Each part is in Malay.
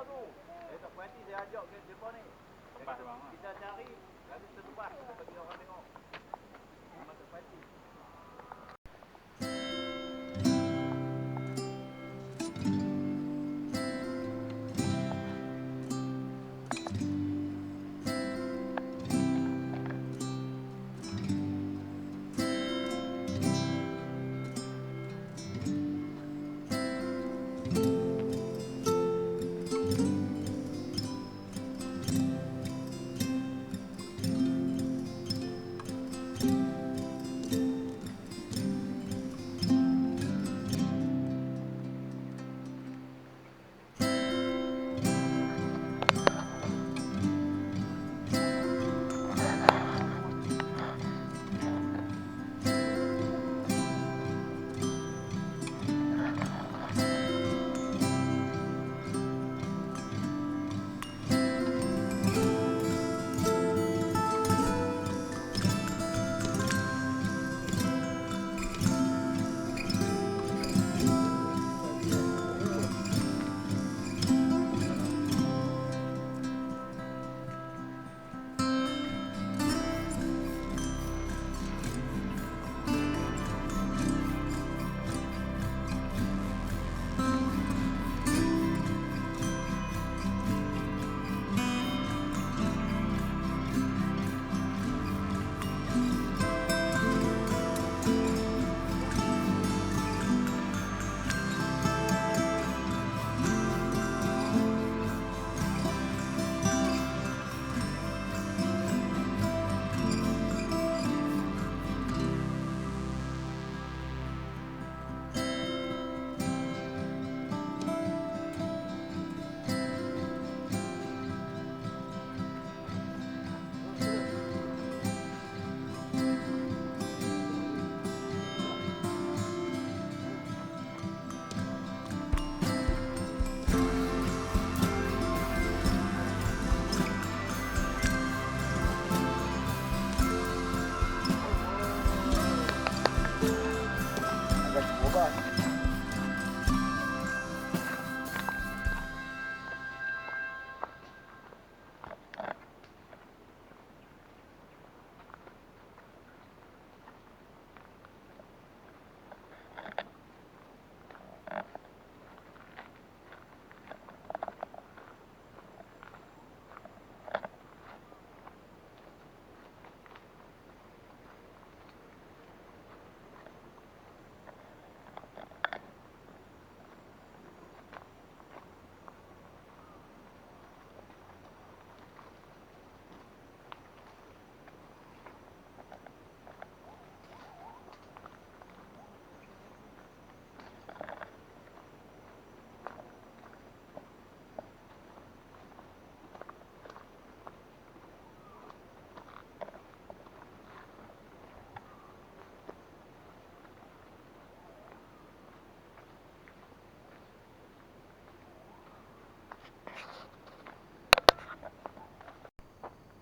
tau tu. Eh tak perhati saya ajak ke depa ni. Tempat bang. Ah. Kita cari lagi terlepas bagi orang tengok. Masa pagi.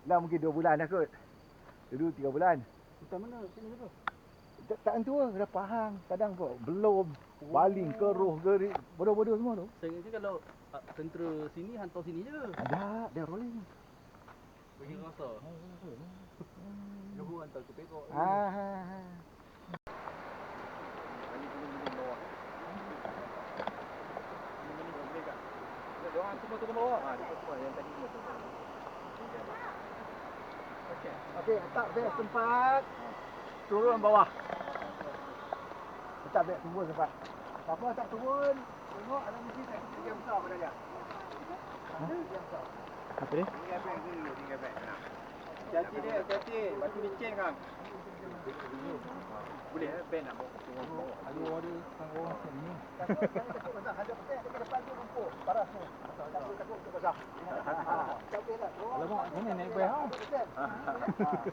Dah mungkin 2 bulan dah kot. Dulu 3 bulan. Hutan mana? Sini tu. Tak, tak tentu lah. Dah pahang. Kadang kok belum. Baling, keruh, gerik. Bodoh-bodoh semua tu. Saya ingat kalau ah, tentera sini hantar sini je. Ada. Dia rolling. Bagi rasa. Johor hantar ke Perak. Ah, ah, ah. Diorang semua turun bawah. Ha, dia yang tadi turun. Okey. Letak beg tempat. Turun bawah. Letak beg turun tempat. Siapa tak turun, tengok ada mesin tak tinggal besar pada dia. Ha? Apa dia? Tinggal beg dulu, beg. Nah. Hati-hati dia, hati-hati. Batu licin kan. Boleh eh, beg nak bawa bawah. Ada orang ada sang orang sini. Takut saya takut besar. Ada petek dekat depan tu lumpur. Paras tu. Takut takut tu besar. Tak boleh lah. Turun. Alamak, mana naik? Petek.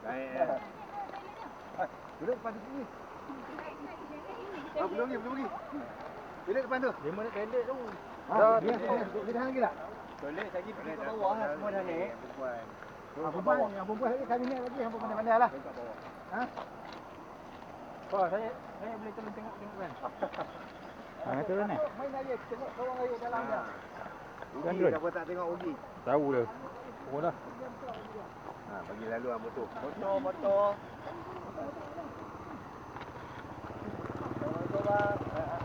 Baik. eh. Duduk depan tu sini. Ah, belum lagi, belum lagi. Duduk depan tu. Dia mana pendek tu. Ah, dia dia dia dah lagi tak? Toilet lagi pergi ke dah bawah lah. dah Semua dah naik. Ah, perempuan, yang perempuan lagi kami naik lagi, yang pandai-pandai lah. Kat bawah. Ha? Oh, saya saya boleh tolong tengok-tengok kan. Ha, turun ni. Main air, tengok seorang air dalam dia. Ugi, siapa tak tengok Ugi? Tahu dah. Oh dah. Ha, bagi lalu ah motor. Motor, motor. Rambu-rambu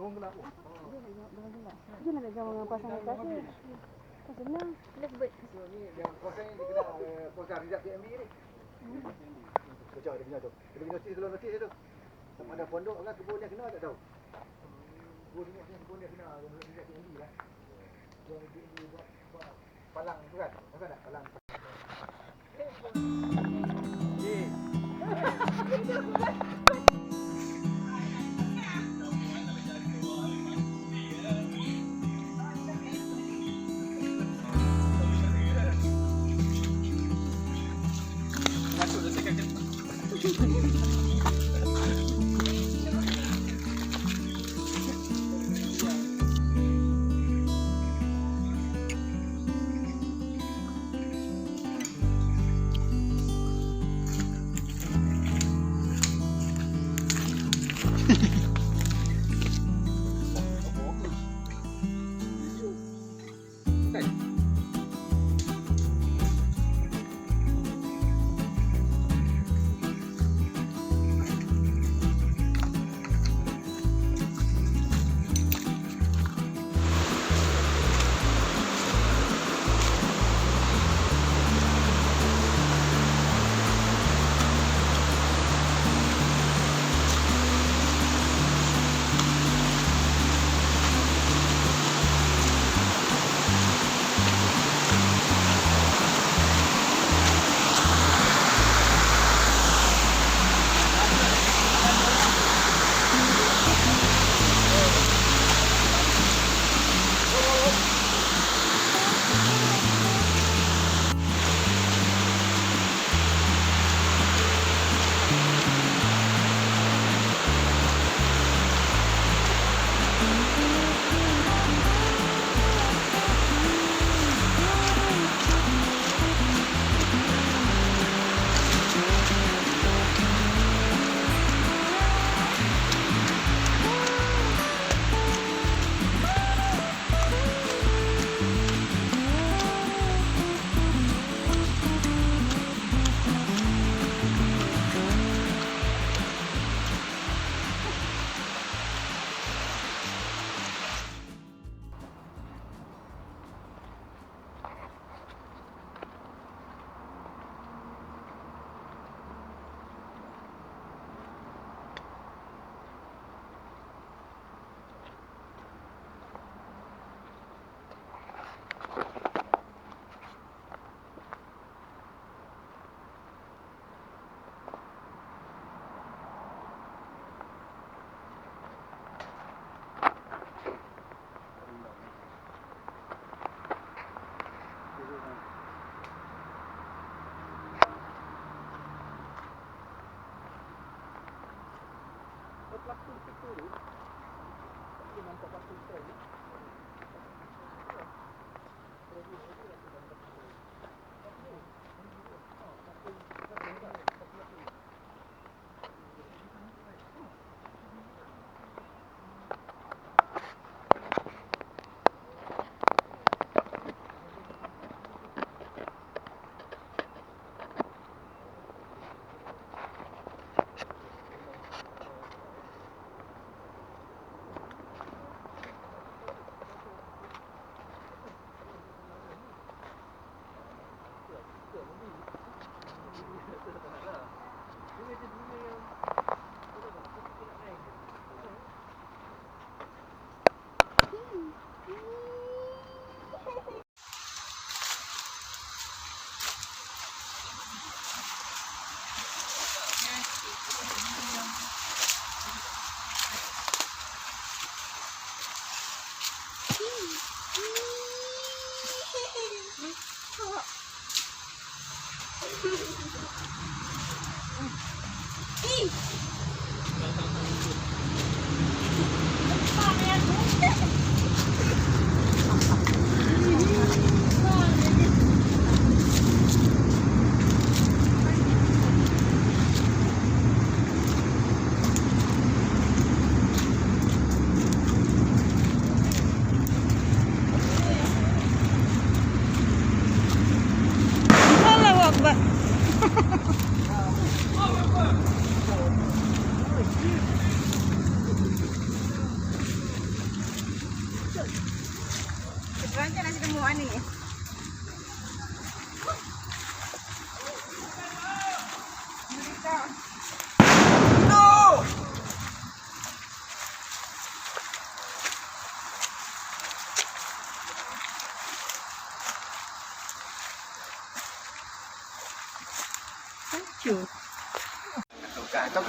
Luang gelap oh. Dia nak gambar dengan kasih. Kan senang. Ni yang kawasan ni dia kena uh, kawasan Rizal KMB ni. Kejap dia kena tu. Dia kena notis dulu notis dia tu. Sama ada pondok kan kebun dia kena tak tahu. Kebun ni ni kebun dia kena Rizal KMB lah. Dia dia buat palang tu kan. Apa tak palang.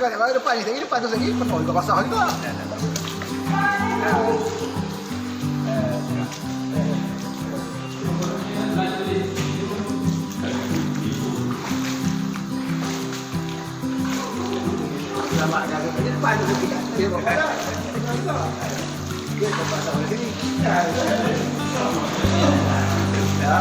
Kan kalau depan ni, depan tu lagi penuh juga basah juga. Selamat jaga kat depan tu lagi. Dia buat apa? Dia tak pasal di sini. Ya.